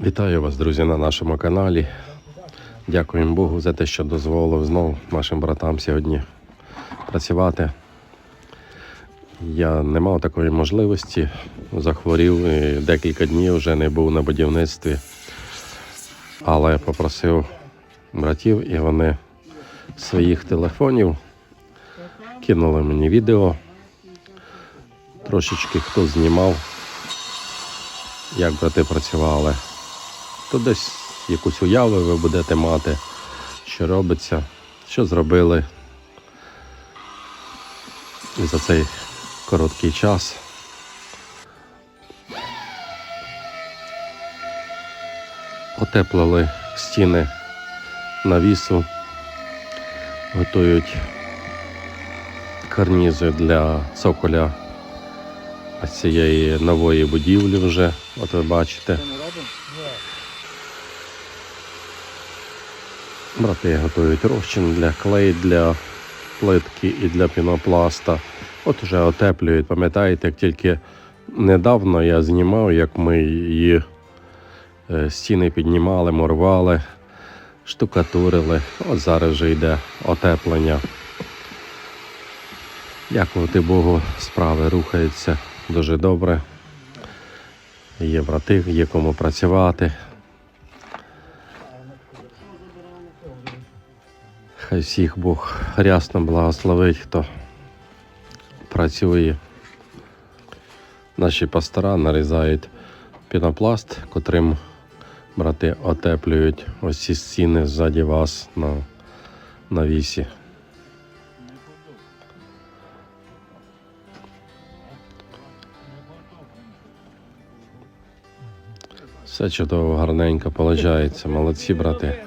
Вітаю вас, друзі, на нашому каналі. Дякуємо Богу за те, що дозволив знову нашим братам сьогодні працювати. Я не мав такої можливості, захворів і декілька днів вже не був на будівництві, але попросив братів, і вони своїх телефонів кинули мені відео. Трошечки хто знімав, як брати працювали то десь якусь уяву ви будете мати, що робиться, що зробили за цей короткий час. Отеплили стіни навісу, готують карнізи для цоколя цієї нової будівлі вже, от ви бачите. Брати готують розчин для клей, для плитки і для пінопласта. От уже отеплюють. Пам'ятаєте, як тільки недавно я знімав, як ми її е, стіни піднімали, мурували, штукатурили. От зараз вже йде отеплення. Дякувати Богу, справи рухаються дуже добре. Є брати, є кому працювати. Хай всіх Бог рясно благословить, хто працює. Наші пастора нарізають пінопласт, котрим брати отеплюють ось ці стіни ззаді вас на, на вісі. Все чудово, гарненько виходить. Молодці, брати.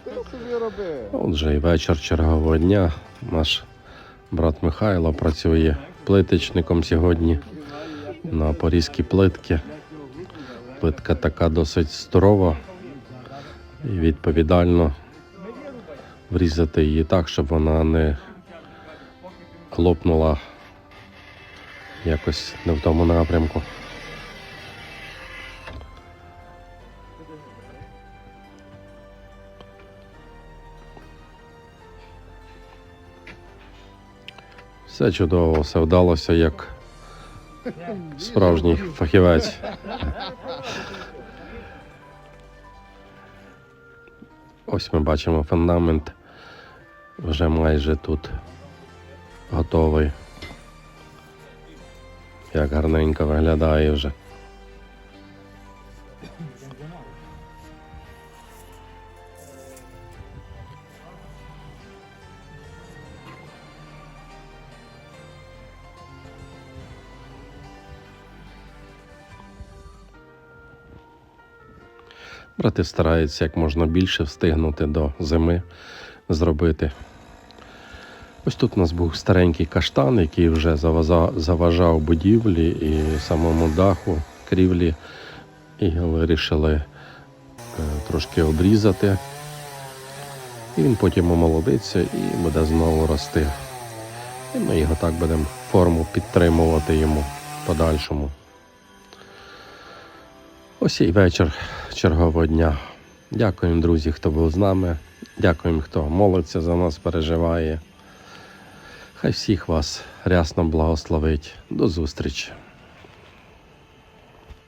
Отже, і вечір чергового дня. Наш брат Михайло працює плиточником сьогодні на порізкі плитки. Плитка така досить здорова і відповідально врізати її так, щоб вона не лопнула якось не в тому напрямку. Все чудово, все вдалося як справжній фахівець. Ось ми бачимо фундамент вже майже тут готовий. Як гарненько виглядає вже. Брати стараються як можна більше встигнути до зими зробити. Ось тут у нас був старенький каштан, який вже заважав будівлі і самому даху крівлі. І вирішили е, трошки обрізати. І він потім омолодиться і буде знову рости. І ми його так будемо форму підтримувати йому подальшому. Ось і вечір чергового дня. Дякуємо, друзі, хто був з нами. Дякуємо, хто молиться за нас, переживає. Хай всіх вас рясно благословить. До зустрічі!